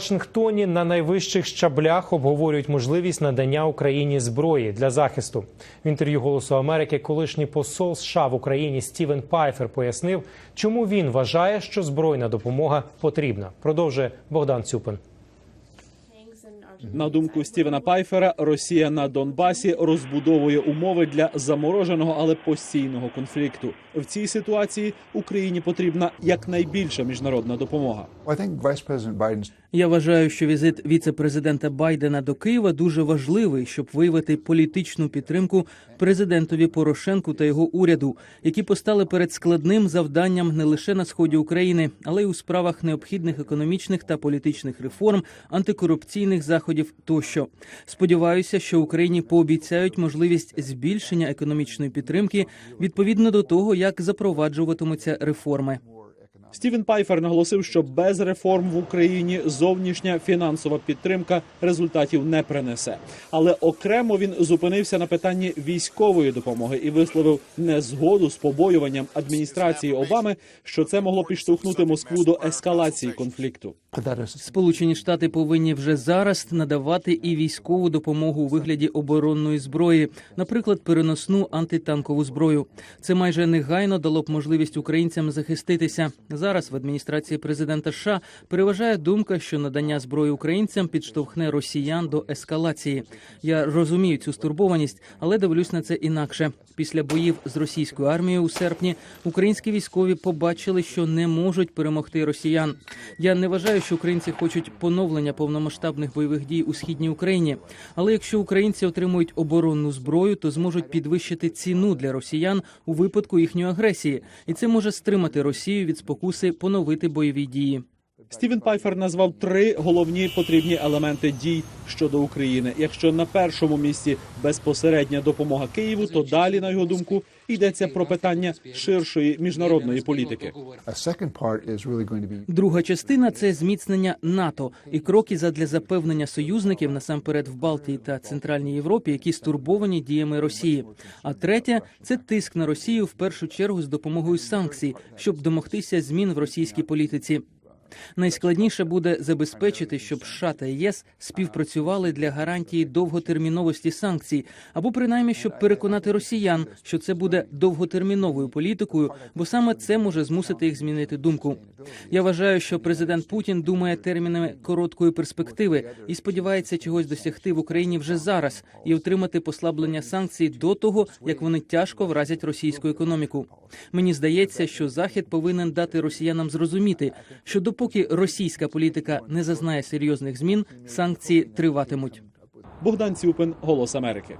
Вашингтоні на найвищих щаблях обговорюють можливість надання Україні зброї для захисту. В інтерв'ю Голосу Америки колишній посол США в Україні Стівен Пайфер пояснив, чому він вважає, що збройна допомога потрібна. Продовжує Богдан Цюпин. На думку Стівена Пайфера, Росія на Донбасі розбудовує умови для замороженого, але постійного конфлікту. В цій ситуації Україні потрібна якнайбільша міжнародна допомога. Я вважаю, що візит віце-президента Байдена до Києва дуже важливий, щоб виявити політичну підтримку президентові Порошенку та його уряду, які постали перед складним завданням не лише на сході України, але й у справах необхідних економічних та політичних реформ, антикорупційних заходів тощо. Сподіваюся, що Україні пообіцяють можливість збільшення економічної підтримки відповідно до того, як запроваджуватимуться реформи. Стівен Пайфер наголосив, що без реформ в Україні зовнішня фінансова підтримка результатів не принесе. Але окремо він зупинився на питанні військової допомоги і висловив незгоду з побоюванням адміністрації Обами, що це могло підштовхнути Москву до ескалації конфлікту. Сполучені Штати повинні вже зараз надавати і військову допомогу у вигляді оборонної зброї, наприклад, переносну антитанкову зброю. Це майже негайно дало б можливість українцям захиститися. Зараз в адміністрації президента США переважає думка, що надання зброї українцям підштовхне росіян до ескалації. Я розумію цю стурбованість, але дивлюсь на це інакше. Після боїв з російською армією у серпні українські військові побачили, що не можуть перемогти росіян. Я не вважаю, що українці хочуть поновлення повномасштабних бойових дій у східній Україні. Але якщо українці отримують оборонну зброю, то зможуть підвищити ціну для росіян у випадку їхньої агресії, і це може стримати Росію від спокуси поновити бойові дії. Стівен Пайфер назвав три головні потрібні елементи дій щодо України. Якщо на першому місці безпосередня допомога Києву, то далі, на його думку, йдеться про питання ширшої міжнародної політики. Друга частина це зміцнення НАТО і кроки задля запевнення союзників насамперед в Балтії та Центральній Європі, які стурбовані діями Росії. А третя це тиск на Росію в першу чергу з допомогою санкцій, щоб домогтися змін в російській політиці. Найскладніше буде забезпечити, щоб США та ЄС співпрацювали для гарантії довготерміновості санкцій, або принаймні щоб переконати росіян, що це буде довготерміновою політикою, бо саме це може змусити їх змінити думку. Я вважаю, що президент Путін думає термінами короткої перспективи і сподівається чогось досягти в Україні вже зараз і отримати послаблення санкцій до того, як вони тяжко вразять російську економіку. Мені здається, що захід повинен дати росіянам зрозуміти, що допоки російська політика не зазнає серйозних змін, санкції триватимуть. Богдан Цюпин, Голос Америки.